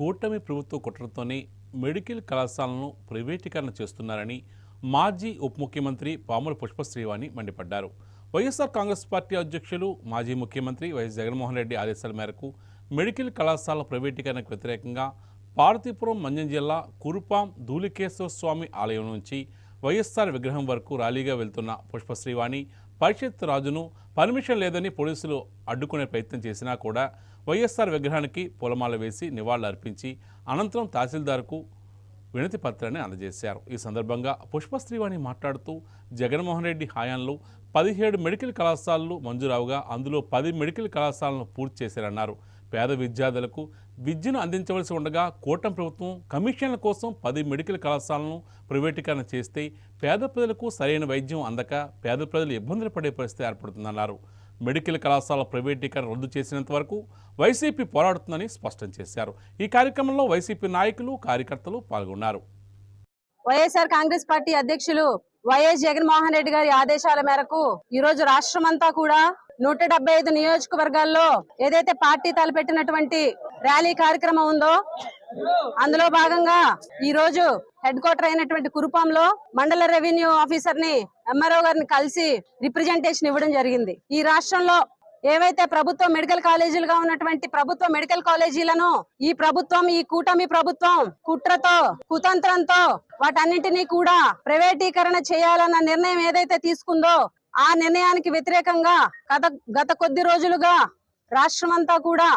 కూటమి ప్రభుత్వ కుట్రతోనే మెడికల్ కళాశాలను ప్రైవేటీకరణ చేస్తున్నారని మాజీ ఉప ముఖ్యమంత్రి పాముల పుష్పశ్రీవాణి మండిపడ్డారు. వైఎస్ఆర్ కాంగ్రెస్ పార్టీ అధ్యక్షులు మాజీ ముఖ్యమంత్రి వైఎస్ జగన్మోహన్ రెడ్డి ఆదేశాల మేరకు మెడికల్ కళాశాల ప్రైవేటీకరణకు వ్యతిరేకంగా పార్వతీపురం మంజం జిల్లా కురుపాం ధూలికేశ్వర స్వామి ఆలయం నుంచి వైఎస్ఆర్ విగ్రహం వరకు ర్యాలీగా వెళ్తున్న పుష్పశ్రీవాణి పరిషత్ రాజును పర్మిషన్ లేదని పోలీసులు అడ్డుకునే ప్రయత్నం చేసినా కూడా వైఎస్ఆర్ విగ్రహానికి పూలమాల వేసి నివాళులర్పించి అనంతరం తహసీల్దార్కు వినతి పత్రాన్ని అందజేశారు. ఈ సందర్భంగా పుష్పశ్రీవాణి మాట్లాడుతూ జగన్మోహన్ రెడ్డి హయాంలో పదిహేడు మెడికల్ కళాశాలలు మంజూరావుగా అందులో పది మెడికల్ కళాశాలను పూర్తి చేశారన్నారు. పేద విద్యార్థులకు విద్యను అందించవలసి ఉండగా కూటమి ప్రభుత్వం కమిషన్ల కోసం పది మెడికల్ కళాశాలను ప్రైవేటీకరణ చేస్తే పేద ప్రజలకు సరైన వైద్యం అందక పేద ప్రజలు ఇబ్బందులు పడే పరిస్థితి ఏర్పడుతుందన్నారు. మెడికల్ కళాశాల ప్రైవేటీకరణ రద్దు చేసినంత వరకు వైసీపీ పోరాడుతుందని స్పష్టం చేశారు. ఈ కార్యక్రమంలో వైసీపీ నాయకులు కార్యకర్తలు పాల్గొన్నారు. వైఎస్ఆర్ కాంగ్రెస్ పార్టీ అధ్యక్షులు వైఎస్ జగన్మోహన్ రెడ్డి గారి ఆదేశాల మేరకు ఈ రోజు రాష్ట్రం అంతా కూడా నూట డెబ్బై ఐదు నియోజకవర్గాల్లో ఏదైతే పార్టీ తలపెట్టినటువంటి ర్యాలీ కార్యక్రమం ఉందో? అందులో భాగంగా ఈ రోజు హెడ్ క్వార్టర్ అయినటువంటి కురుపంలో మండల రెవెన్యూ ఆఫీసర్ని ఎంఆర్ఓ గారిని కలిసి రిప్రజెంటేషన్ ఇవ్వడం జరిగింది. ఈ రాష్ట్రంలో ఏవైతే ప్రభుత్వ మెడికల్ కాలేజీలుగా ఉన్నటువంటి ప్రభుత్వ మెడికల్ కాలేజీలను ఈ ప్రభుత్వం ఈ కూటమి ప్రభుత్వం కుట్రతో కుతంత్రంతో వాటన్నింటినీ కూడా ప్రైవేటీకరణ చేయాలన్న నిర్ణయం ఏదైతే తీసుకుందో ఆ నిర్ణయానికి వ్యతిరేకంగా గత గత కొద్ది రోజులుగా రాష్ట్రమంతా కూడా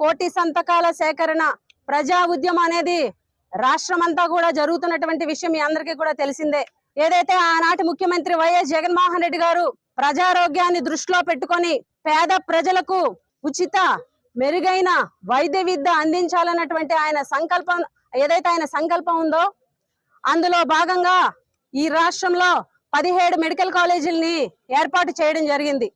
కోటి సంతకాల సేకరణ ప్రజా ఉద్యమం అనేది రాష్ట్రమంతా కూడా జరుగుతున్నటువంటి విషయం మీ అందరికీ కూడా తెలిసిందే. ఏదైతే ఆనాటి ముఖ్యమంత్రి వైఎస్ జగన్మోహన్ రెడ్డి గారు ప్రజారోగ్యాన్ని దృష్టిలో పెట్టుకొని పేద ప్రజలకు ఉచిత మెరుగైన వైద్య విద్య అందించాలన్నటువంటి ఆయన సంకల్పం ఏదైతే ఆయన సంకల్పం ఉందో అందులో భాగంగా ఈ రాష్ట్రంలో పదిహేడు మెడికల్ కాలేజీలని ఏర్పాటు చేయడం జరిగింది.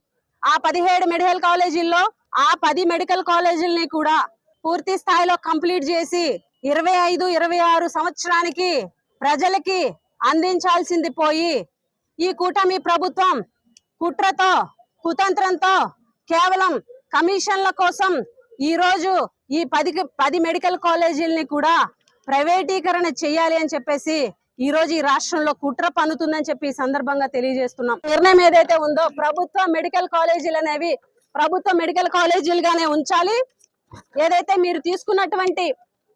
ఆ పదిహేడు మెడికల్ కాలేజీల్లో ఆ పది మెడికల్ కాలేజీలని కూడా పూర్తి స్థాయిలో కంప్లీట్ చేసి ఇరవై ఐదు ఇరవై ఆరు సంవత్సరానికి ప్రజలకి అందించాల్సింది పోయి ఈ కూటమి ప్రభుత్వం కుట్రతో కుతంత్రంతో కేవలం కమిషన్ల కోసం ఈరోజు ఈ పది పది మెడికల్ కాలేజీలని కూడా ప్రైవేటీకరణ చేయాలి అని చెప్పేసి ఈ రోజు ఈ రాష్ట్రంలో కుట్ర పన్నుతుందని చెప్పి ఈ సందర్భంగా తెలియజేస్తున్నాం. నిర్ణయం ఏదైతే ఉందో ప్రభుత్వ మెడికల్ కాలేజీలు అనేవి ప్రభుత్వ మెడికల్ కాలేజీలుగానే ఉంచాలి. ఏదైతే మీరు తీసుకున్నటువంటి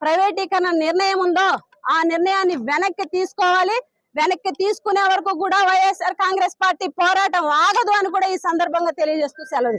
ప్రైవేటీకరణ నిర్ణయం ఉందో ఆ నిర్ణయాన్ని వెనక్కి తీసుకోవాలి. వెనక్కి తీసుకునే వరకు కూడా వైఎస్ఆర్ కాంగ్రెస్ పార్టీ పోరాటం ఆగదు అని కూడా ఈ సందర్భంగా తెలియజేస్తూ సెలవు